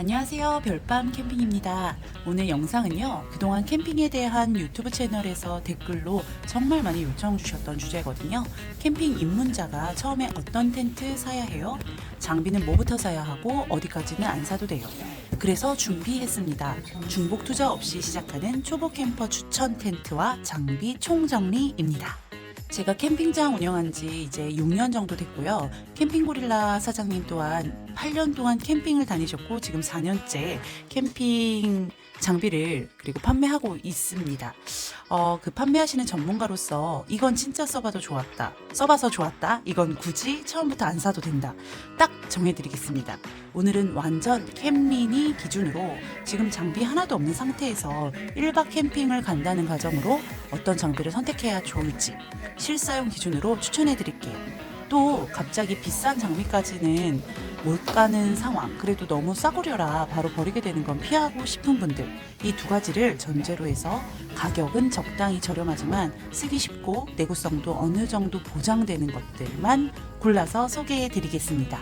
안녕하세요. 별밤 캠핑입니다. 오늘 영상은요, 그동안 캠핑에 대한 유튜브 채널에서 댓글로 정말 많이 요청 주셨던 주제거든요. 캠핑 입문자가 처음에 어떤 텐트 사야 해요? 장비는 뭐부터 사야 하고 어디까지는 안 사도 돼요. 그래서 준비했습니다. 중복 투자 없이 시작하는 초보 캠퍼 추천 텐트와 장비 총정리입니다. 제가 캠핑장 운영한 지 이제 6년 정도 됐고요. 캠핑 고릴라 사장님 또한 8년 동안 캠핑을 다니셨고 지금 4년째 캠핑 장비를 그리고 판매하고 있습니다. 어, 그 판매하시는 전문가로서 이건 진짜 써봐도 좋았다. 써봐서 좋았다. 이건 굳이 처음부터 안 사도 된다. 딱 정해드리겠습니다. 오늘은 완전 캠미니 기준으로 지금 장비 하나도 없는 상태에서 1박 캠핑을 간다는 가정으로 어떤 장비를 선택해야 좋을지 실사용 기준으로 추천해 드릴게요. 또 갑자기 비싼 장비까지는 못 가는 상황, 그래도 너무 싸구려라 바로 버리게 되는 건 피하고 싶은 분들 이 두 가지를 전제로 해서 가격은 적당히 저렴하지만 쓰기 쉽고 내구성도 어느 정도 보장되는 것들만 골라서 소개해 드리겠습니다.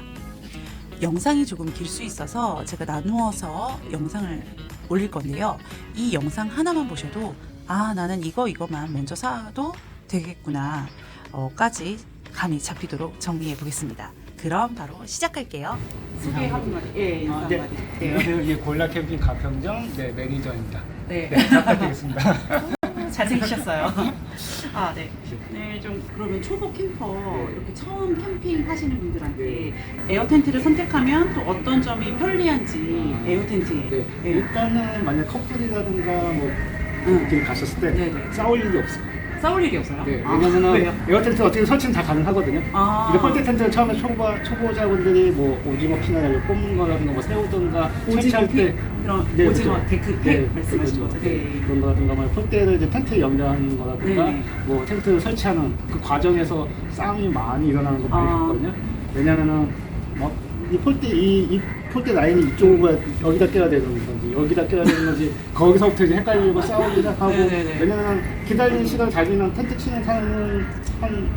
영상이 조금 길 수 있어서 제가 나누어서 영상을 올릴 건데요. 이 영상 하나만 보셔도 아 나는 이거 이거만 먼저 사도 되겠구나 어, 까지 감이 잡히도록 정리해 보겠습니다. 그럼 바로 시작할게요. 소개 한 마디. 예, 인사 한 네. 마디. 안녕하세요. 예, 골라 캠핑 가평점 네, 매니저입니다. 네. 네, 부탁드리겠습니다. 잘생기셨어요. 아, 네. 네, 좀 그러면 초보 캠퍼 네. 이렇게 처음 캠핑 하시는 분들한테 에어 텐트를 선택하면 또 어떤 점이 편리한지 에어 텐트에. 네, 네. 일단은 만약 커플이라든가 뭐 응. 이렇게 가셨을 때 네네. 싸울 일이 없어요. 싸울 일이 없어요? 네, 아, 왜냐면은 왜요? 에어 텐트 어떻게 설치는 다 가능하거든요. 아. 이거 폴대 텐트 처음에 초보, 초보자분들이 뭐 오징어 피나 이렇게 꼽는 거라든가 뭐 새우든가 오징어 설치할 피? 때 그런 네, 오징어 그렇죠. 데크 네, 팩 말씀하신 그거죠. 거죠? 네. 그런 거라든가 뭐 폴대를 이제 텐트에 연결하는 거라든가 네. 뭐 텐트 설치하는 그 과정에서 싸움이 많이 일어나는 거 많이 아. 봤거든요. 왜냐면은 뭐 이 폴대 이, 이 폴대 라인이 이쪽으로 여기다 껴야 되는 건지 여기다 껴야 되는 건지 거기서부터 이제 헷갈리고 싸우기 시작하고 네네네. 왜냐면 기다리는 시간 자기는 텐트 치는 사람은 한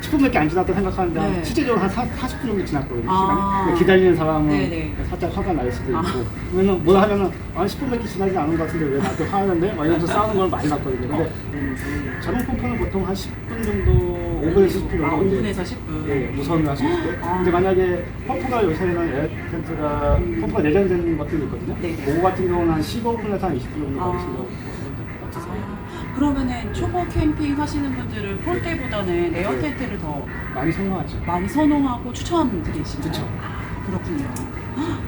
10분밖에 안 지났다 생각하는데 네. 한 실제적으로 한 40, 40분 정도 지났거든요. 아. 시간이. 근데 기다리는 사람은 네네. 살짝 화가 날 수도 있고 아. 왜냐면 뭐 하면은 한 10분밖에 지나지 않은 것 같은데 왜 나한테 화하는데? 막 이러면서 싸우는 걸 많이 봤거든요. 근데 음, 자동 pom프는 보통 한 10분 정도 5분에서 10분 정도 아, 이제 5분에서 10분. 예, 무선을 하실 때 아. 근데 만약에 펌프가 요새는 에어 텐트가 펌프가 내장되는 것들이 있거든요. 네. 그거 같은 경우는 한 15분에서 한 20분 정도 아. 걸리신다고 아, 그러면은 초보 캠핑 하시는 분들은 폴대보다는 에어 네. 텐트를 더 많이 선호하죠. 많이 선호하고 추천드리시나요? 그쵸. 아, 그렇군요.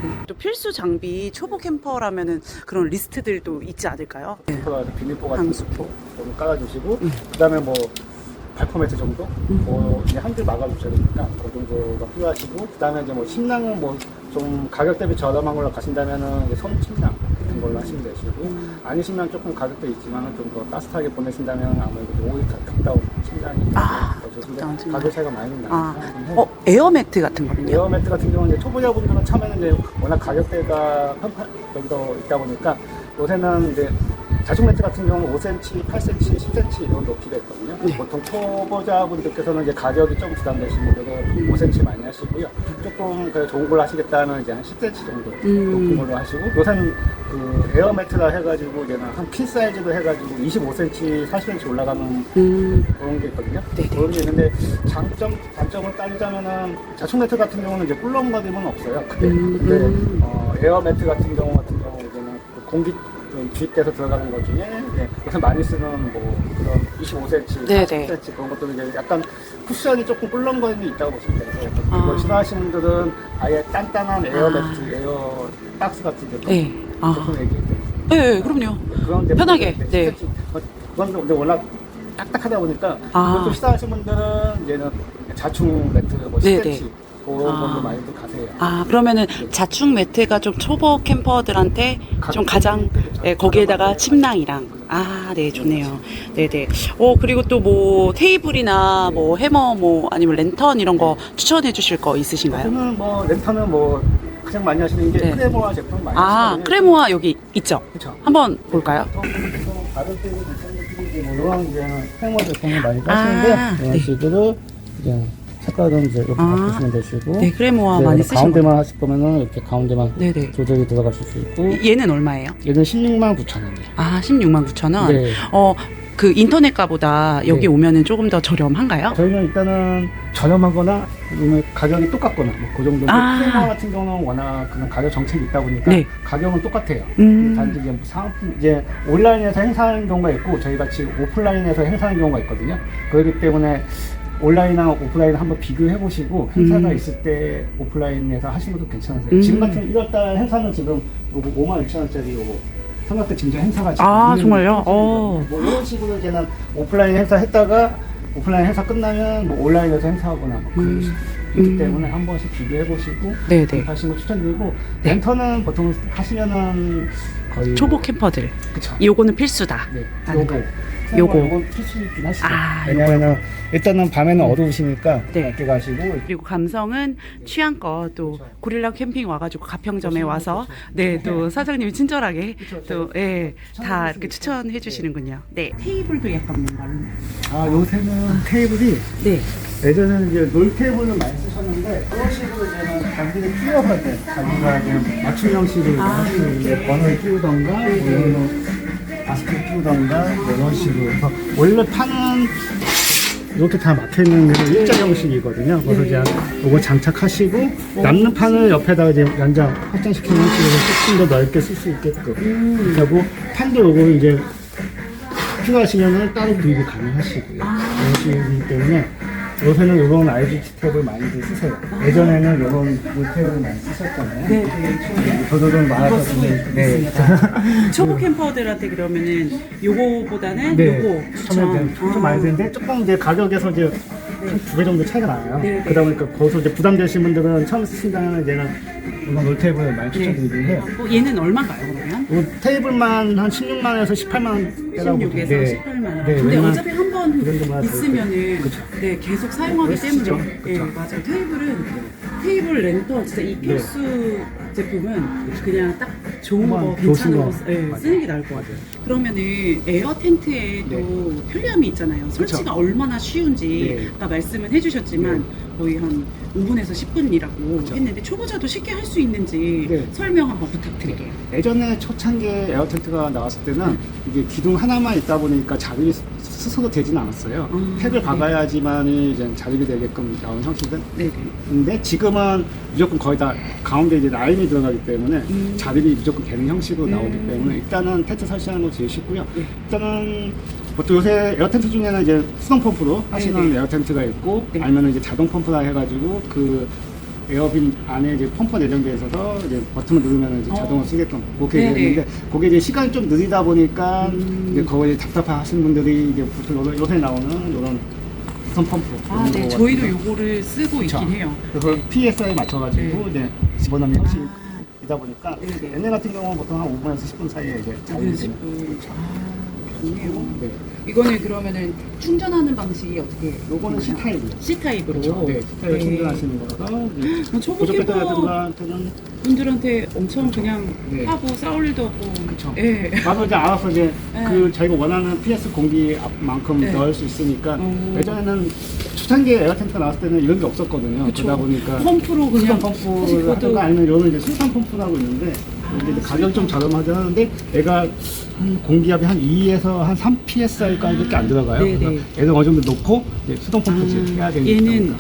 네. 또 필수 장비 초보 캠퍼라면은 그런 리스트들도 있지 않을까요? 네. 비닐포 같은 방수포. 거좀 깔아주시고 음. 그다음에 뭐 발포 매트 정도 음. 뭐 이제 한줄 막아주셔야 되니까 그 정도가 필요하시고 그 다음에 이제 뭐 침낭은 뭐 좀 가격 대비 저렴한 걸로 가신다면은 이제 손 침낭 같은 걸로 하시면 되시고 음. 아니시면 조금 가격도 있지만 좀 더 따뜻하게 보내신다면 아무래도 오일 가까운 침낭이 아, 더 좋은데. 가격 차이가 많이 아, 나니까 어 에어 매트 같은 거는요? 에어 매트 같은 경우는 이제 초보자분들은 처음에는 이제 워낙 가격대가 편파 여기도 있다 보니까 요새는 이제 자식 매트 같은 경우는 5cm, 8cm, 10cm 이런 높이가 있거든요. 네. 보통 초보자분들께서는 이제 가격이 좀 부담되시는 분들은 5cm 많이 하시고요. 조금 그 좋은 걸로 하시겠다면 이제 한 10cm 정도 음. 높은 걸로 하시고 요새는 그 에어 매트라 해가지고 이제는 한퀸 사이즈로 해가지고 25cm, 40cm 올라가는 음, 그런 게 있거든요. 네네. 그런 게 있는데 장점, 단점을 따지자면은 자충 매트 같은 경우는 이제 꿀렁거림은 없어요. 근데, 음, 근데 음. 어, 에어 매트 같은 경우 같은 경우 이제는 그 공기 좀 주입돼서 들어가는 것 중에 네, 요새 많이 쓰는 뭐 그런 25cm, 네 네. 40cm 그런 것들은 이제 약간 쿠션이 조금 꿀렁거림이 있다고 보시면 돼요. 아. 이걸 싫어하시는 분들은 아예 단단한 에어 아. 매트, 에어 박스 같은 게 네. 아, 조금 얘기해요. 네, 그럼요. 그런 데 편하게, 네. 어, 그건 근데 워낙 딱딱하다 보니까 아. 그것도 싫어하시는 분들은 이제는 자충 매트 뭐 네네. 10cm 그런 아. 걸로 많이들 가세요. 아, 그러면은 자충 매트가 좀 초보 캠퍼들한테 좀 가장 네, 거기에다가 침낭이랑 아, 네, 좋네요. 네, 네. 어, 그리고 또 뭐 테이블이나 뭐 해머 뭐 아니면 랜턴 이런 거 추천해 주실 거 있으신가요? 저는 뭐 렌터는 뭐 가장 많이 하시는 게 네. 크레모아 제품 많이 아, 하시거든요. 크레모아 여기 있죠. 그렇죠. 한번 볼까요? 또 다른 뭐 이런 이제 크레모 제품을 많이 아, 하시는데 이런 네. 식으로 이제 이제 이렇게 아. 바꾸시면 되시고 네, 크레모아 네, 많이 쓰시는 가운데만 하실 거면은 이렇게 가운데만 네네. 조절이 들어가실 수 있고 얘는 얼마예요? 얘는 16만 9천 원이에요. 아, 16만 9천 원. 네. 어, 그 인터넷 가보다 여기 네. 오면은 조금 더 저렴한가요? 저희는 일단은 저렴하거나 아니면 가격이 똑같거나 뭐 그 정도. 아. 크레마 같은 경우는 워낙 그런 가격 정책이 있다 보니까 네. 가격은 똑같아요. 음. 단지 이제 상품 이제 온라인에서 행사하는 경우가 있고 저희 같이 오프라인에서 행사하는 경우가 있거든요. 그렇기 때문에 온라인이나 오프라인 한번 비교해 보시고 행사가 음. 있을 때 오프라인에서 하시는 것도 괜찮으세요. 음. 지금 같은 1월달 행사는 지금 요거 5만 6천 원짜리 요거 삼각대 증정 행사가 지금 아, 정말요? 어. 뭐 이런 식으로 이제는 오프라인 행사 했다가 오프라인 행사 끝나면 뭐 온라인에서 행사하거나 뭐 그런 음. 그렇기 음. 때문에 한 번씩 비교해 보시고 네네. 하시는 거 추천드리고 렌터는 보통 하시면은 거의 초보 캠퍼들. 그쵸 요거는 필수다. 네, 요거 거. 요거. 하시죠. 아, 왜냐면은 일단은 밤에는 어두우시니까 네. 밝게 가시고 그리고 감성은 취향껏 또 고릴라 캠핑 와가지고 가평점에 와서 네 또 사장님이 친절하게 또 예 다 이렇게. 추천해 주시는군요. 네. 테이블도 약간 뭔가 아 요새는 테이블이 네. 예전에는 이제 롤 테이블을 많이 쓰셨는데 그런 식으로 이제는 자기들이 끼워서 이제 자기가 이제 맞춤 형식으로 아, 하시고 이제 번호를 끼우던가 뭐 이런 거 마스크 끼우던가 뭐 이런 식으로 그래서 원래 판은 이렇게 다 막혀 있는 게 일자 형식이거든요. 그래서 네. 이제 요거 장착하시고 남는 판을 옆에다가 이제 연장 확장시키는 식으로 조금 더 넓게 쓸 수 있게끔 음. 그리고 판도 요거 이제 필요하시면은 따로 구입이 가능하시고요. 아. 이런 식이기 때문에 요새는 이런 IGT 탭을 많이들 쓰세요. 예전에는 이런 물탭을 많이 쓰셨잖아요. 네 네 저도 좀 이거 많아서 쓰고 네. 있습니다 초보 캠퍼들한테 그러면은 요거보다는 네. 요거 처음에 추천 좀 많이 드는데 조금 이제 가격에서 이제 한두배 정도 차이가 나요. 네, 네. 그러다 보니까 거기서 이제 부담되시는 분들은 처음 쓰신다면 이제는 이런 롤테이블을 많이 추천드리긴 해요. 어, 얘는 얼마인가요 그러면? 이 테이블만 한 16만원에서 18만원 대라고 16에서 네. 18만 원. 네, 근데 어차피 한 번그 정도만 있으면은. 네 계속 사용하기. 때문에 네 그쵸. 맞아요. 테이블은 테이블 렌터 진짜 이 네. 필수 제품은 그냥 딱 좋은 거 한번 괜찮은 거 거. 쓰- 네, 맞아요. 쓰는 게 나을 것 같아요. 그러면은 에어 텐트에도 편리함이 있잖아요. 설치가. 얼마나 쉬운지 네. 아까 말씀은 해주셨지만 거의 한 5분에서 10분이라고 했는데 초보자도 쉽게 할 수 있는지 네. 설명 한번 부탁드릴게요. 예전에 초창기 에어 텐트가 나왔을 때는 이게 기둥 하나만 있다 보니까 자립이 스- 스스로 되지는 않았어요. 음, 팩을 네. 박아야지만 이제 자립이 되게끔 나온 형식은 네네. 근데 지금은 무조건 거의 다 가운데 이제 라인이 들어가기 때문에 음. 자립이 무조건 되는 형식으로 음. 나오기 때문에 일단은 텐트 설치하는 거 제일 쉽고요. 네. 일단은 보통 요새 에어 텐트 중에는 이제 수동 펌프로 하시는 네. 에어 텐트가 있고 네. 아니면 이제 자동 펌프라 해가지고 그 에어빈 안에 이제 펌프 내장되어 있어서 이제 버튼을 누르면 이제 어. 자동으로 쓰게끔 그렇게 네네. 되어 있는데 그게 이제 시간이 좀 느리다 보니까 음. 이제 거의 답답하신 분들이 이제 보통 요새- 요새 나오는 이런 수동 펌프 아, 이런 네. 거 저희도 같은 거. 요거를 쓰고. 있긴 해요. 그래서 PSI에 맞춰가지고 네. 이제 집어넣는 아. 형식이다 보니까 네네. 옛날 같은 경우는 보통 한 5분에서 10분 사이에 이제 작은 자동으로 스프. 아, 좋네요. 네. 이거는 그러면은 충전하는 방식이 어떻게? 요거는 C 타입이요. C 타입으로. 그렇죠. 네, C 타입 충전하시는 거라서 이제 어, 초보 보조 캠퍼 배터리들한테는 분들한테 엄청 그냥 네. 하고 싸울 일도 없고. 그쵸. 예. 나도 이제 알아서 이제 네. 그 자기가 원하는 PS 공기만큼 네. 넣을 수 있으니까 어. 예전에는 초창기 에어텐트가 나왔을 때는 이런 게 없었거든요. 그쵸. 그러다 보니까 펌프로 그냥 펌프를 하든가 아니면 이거는 이제 수산 펌프라고 있는데 이게 이제 가격이 좀 저렴하긴 하는데 얘가 한 공기압이 한 2에서 한 3 psi까지밖에 안 들어가요. 네네. 그래서 얘를 어느 정도 놓고 이제 수동 펌프 를 해야 되니까. 얘는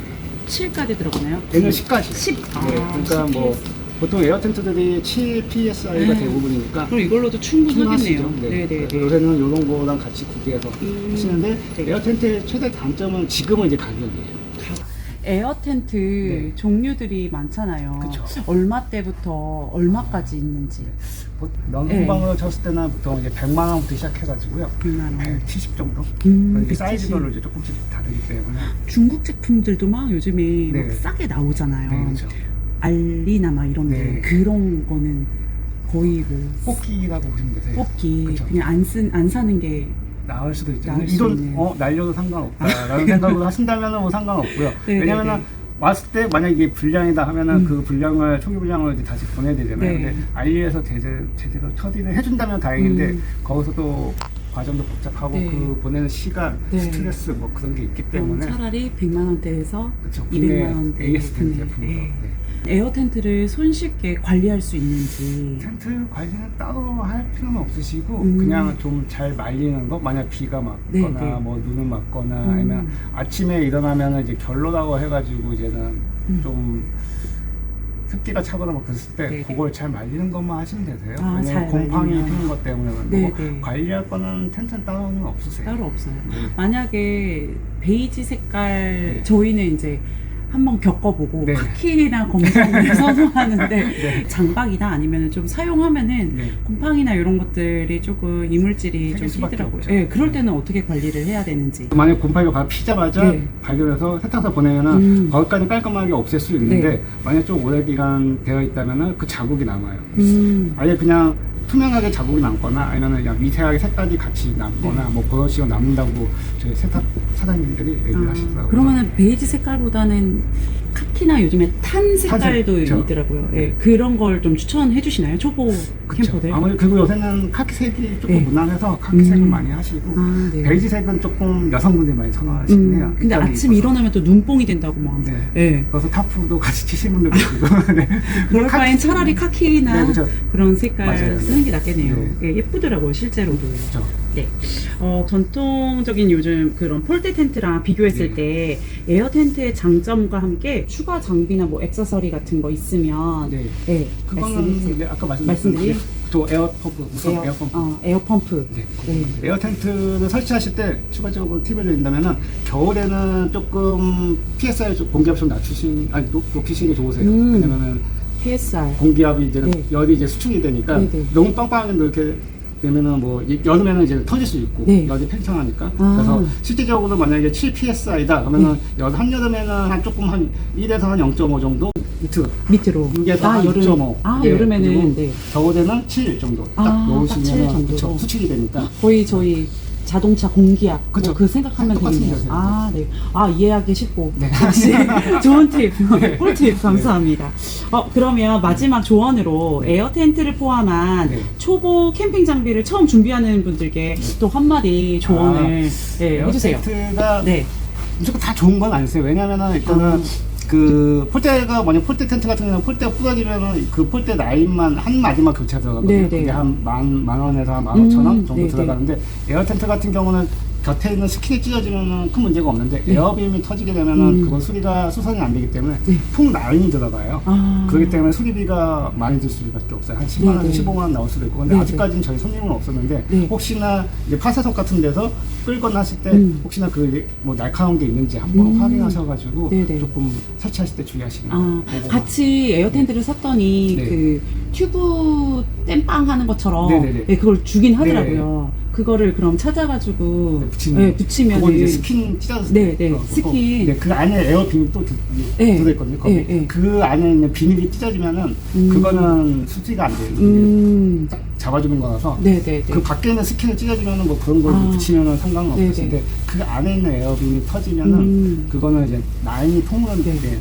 7까지 들어가나요? 얘는 10까지. 10. 아, 네, 그러니까 10뭐 보통 에어 텐트들이 7 psi가 네. 대부분이니까 그럼 이걸로도 충분하겠네요. 충분하시죠. 네. 네네. 그래서 요새는 이런 거랑 같이 구비해서 음. 하시는데 네. 에어 텐트의 최대 단점은 지금은 이제 가격이에요. 에어 텐트 네. 종류들이 많잖아요. 그쵸. 얼마 때부터 얼마까지 있는지. 보- 네. 명동방을 쳤을 때는 보통 이제 100만 원부터 시작해가지고요. 100만 원. 170 정도. 음, 170. 사이즈별로 이제 조금씩 다르기 때문에. 중국 제품들도 막 요즘에 네. 막 싸게 나오잖아요. 네, 그렇죠. 알리나 막 이런데 네. 그런 거는 거의 뭐 뽑기라고 보시면 되세요. 뽑기 그쵸. 그냥 안, 쓴, 안 사는 게 나을 수도 있죠. 나을 수 이돈. 어, 날려도 상관없다라는 생각으로 하신다면 뭐 상관없고요. 네, 왜냐면은 네, 네. 왔을 때 만약 이게 불량이다 하면은 음. 그 불량을 초기 불량을 이제 다시 보내야 되잖아요. 네. 근데 알리에서 제대로, 제대로 처리를 해준다면 다행인데 음. 거기서 또 과정도 복잡하고 네. 그 보내는 시간, 네. 스트레스 뭐 그런 게 있기 때문에 차라리 100만 원대에서 그렇죠. 200만 원대 AS 네. 제품으로. 네. 네. 에어 텐트를 손쉽게 관리할 수 있는지 텐트 관리는 따로 할 필요는 없으시고 음. 그냥 좀 잘 말리는 거 만약 비가 맞거나 네, 네. 뭐 눈을 맞거나 음. 아니면 아침에 일어나면 이제 결로라고 해가지고 이제는 음. 좀 습기가 차거나 뭐 그랬을 때 네, 네. 그걸 잘 말리는 것만 하시면 되세요. 아, 잘 왜냐면 곰팡이. 피는 것 때문에 그런 네, 네. 관리할 거는 텐트는 따로는 없으세요. 따로 없어요. 네. 만약에 베이지 색깔 네. 저희는 이제 한번 겪어보고 네. 카키나 검정을 선호하는데 네. 장박이나 아니면 좀 사용하면은 네. 곰팡이나 이런 것들이 조금 이물질이 좀 수밖에 끼더라고요. 없죠. 예, 그럴 네. 때는 어떻게 관리를 해야 되는지. 만약 곰팡이가 피자마자 네. 발견해서 세탁소 보내면은 음. 거기까지 깔끔하게 없앨 수 있는데 네. 만약 좀 오래 기간 되어 있다면은 그 자국이 남아요. 음, 아예 그냥 투명하게 자국이 남거나 아니면 그냥 미세하게 색깔이 같이 남거나 네. 뭐 버러시가 남는다고 저희 세탁 사장님들이 얘기를 아, 하시더라고요. 그러면은 베이지 색깔보다는 카키나 요즘에 탄 색깔도 그쵸. 있더라고요. 예, 그런 걸 좀 추천해 주시나요? 초보 그쵸. 캠퍼들? 아무래도 그리고 요새는 카키색이 조금 네. 무난해서 카키색을 음. 많이 하시고 아, 네. 베이지색은 조금 여성분들이 많이 선호하시긴 해요. 음, 근데 아침 이뻐서. 일어나면 또 눈뽕이 된다고 막. 네. 예. 그래서 타프도 같이 치신 분들 계시고 네. 그럴 바엔 카키- 차라리 카키나 네, 그쵸. 그런 색깔 맞아요. 쓰는 게 낫겠네요. 네. 예, 예쁘더라고요, 실제로도. 그렇죠. 네. 어, 전통적인 요즘 그런 폴대 텐트랑 비교했을 네. 때 에어 텐트의 장점과 함께 추가 장비나 뭐 액세서리 같은 거 있으면 네. 예, 그거는 말씀해주세요. 이제 아까 말씀드린 말씀드린? 또 에어 펌프, 우선 에어, 에어, 펌프. 어, 에어 펌프. 네. 네. 에어 텐트를 설치하실 때 추가적으로 팁을 드린다면은 겨울에는 조금 PSI 좀 공기압 좀 낮추신 아니 높, 높이신 게 좋으세요. 음. 왜냐면은 PSR. 공기압이 이제 네. 열이 이제 수축이 되니까 네, 네. 너무 빵빵하게 이렇게 되면은 뭐 이- 여름에는 이제 터질 수 있고 네. 열이 팽창하니까 아. 그래서 실질적으로 만약에 7 PSI다 그러면은 여 한 여름에는 한 조금 한 1에서 한 0.5 정도 밑으로 밑으로. 이게서 아, 한 여름. 6.5 아, 네, 여름에는 그리고 네. 겨울에는 7 정도 딱 아, 놓으시면 정도로. 그쵸, 수축이 되니까 거의 저희 자동차 공기압 뭐 그쵸. 그 생각하면 똑같은 되겠네요. 거죠. 아, 네. 아, 이해하기 쉽고. 네. 역시 좋은 팁, 꿀팁 감사합니다. 어, 그러면 마지막 조언으로 네. 에어 텐트를 포함한 네. 초보 캠핑 장비를 처음 준비하는 분들께 또 한마디 조언을 아, 네, 해주세요. 텐트가 네. 무조건 다 좋은 건 아니세요. 왜냐면은 일단은 아. 그 폴대가 만약 폴대 텐트 같은 경우는 폴대가 부러지면은 그 폴대 라인만 한 마디만 교체 들어가거든요. 네, 네. 그게 한 만 만 원에서 한 만 오천 원 음, 정도 네, 들어가는데 에어 텐트 같은 경우는 곁에 있는 스킨이 찢어지면은 큰 문제가 없는데 네. 에어빔이 터지게 되면은 음. 그건 수리가 수선이 안 되기 때문에 네. 통 라인이 들어가요. 아. 그렇기 때문에 수리비가 많이 들 수밖에 없어요. 한 10만 네, 원, 네. 15만 원 나올 수도 있고. 근데 네, 아직까지는 저희 손님은 없었는데 네. 혹시나 이제 파쇄석 같은 데서 끌거나 하실 때 음. 혹시나 그 뭐 날카로운 게 있는지 한번 음. 확인하셔가지고 네, 네. 조금 설치하실 때 주의하시면 아, 보고 같이 에어 텐트를 샀더니 네. 그 튜브 땜빵 하는 것처럼 네네네. 네, 그걸 주긴 하더라고요. 그거를 그럼 찾아가지고 네, 붙이면 네, 붙이면 그건 이제 스킨 찢어서 네, 네, 스킨. 네, 그 안에 에어빔이 또 들- 네. 들어있거든요. 거기. 네, 네. 그 안에 있는 비닐이 찢어지면은 음. 그거는 수지가 안 돼요. 이게 음, 딱 잡아주는 거라서 네, 네, 네. 그 밖에 있는 스킨을 찢어지면은 뭐 그런 걸 아. 붙이면은 상관은 네 네. 없으신데 그 안에 있는 에어빔이 터지면은 음. 그거는 이제 라인이 통으로 네.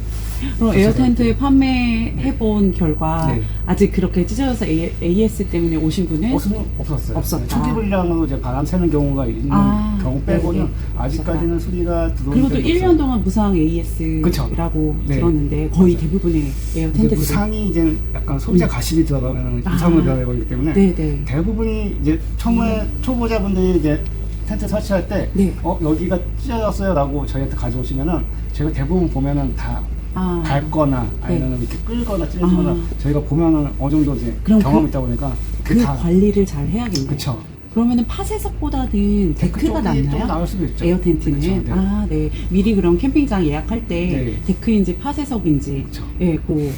그럼 그래서 에어 텐트 판매해본 결과 네. 아직 그렇게 찢어져서 A, AS 때문에 오신 분은 없었어요. 없었다. 초기 불량으로 이제 바람 새는 경우가 있는 아, 경우 빼고는 네 네. 아직까지는 수리가 들어오는 그리고 또 적이 1년 없어요. 동안 무상 AS라고 네. 들었는데 거의 대부분의 에어 근데 텐트들이 무상이 이제 약간 소비자 가십이 들어가면 이상으로 아. 되기 때문에 네, 네. 대부분이 이제 처음에 초보자분들이 이제 텐트 설치할 때, 네. 어, 여기가 찢어졌어요 라고 저희한테 가져오시면은, 저희가 대부분 보면은 다 아. 밟거나 아니면 이렇게 끌거나 찢어지거나 아. 저희가 보면은 어느 정도 이제 그럼 경험이 그- 있다 보니까 그 그게 다, 관리를 잘 해야겠네요. 그쵸. 그러면은 파쇄석보다는 데크가 쪽이 좀 낫나요? 나을 수도 있죠. 에어 텐트는 그쵸, 네. 아, 네. 미리 그럼 캠핑장 예약할 때 네. 데크인지 파쇄석인지 그쵸. 예, 그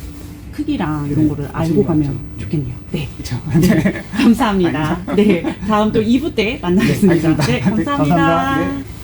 크기랑 이런 네, 거를 알고 가면 맞죠. 좋겠네요. 네. 그쵸. 네. 감사합니다. 네. 다음 또 2부 때 만나겠습니다. 네, 알겠습니다. 네, 네, 감사합니다. 감사합니다. 네.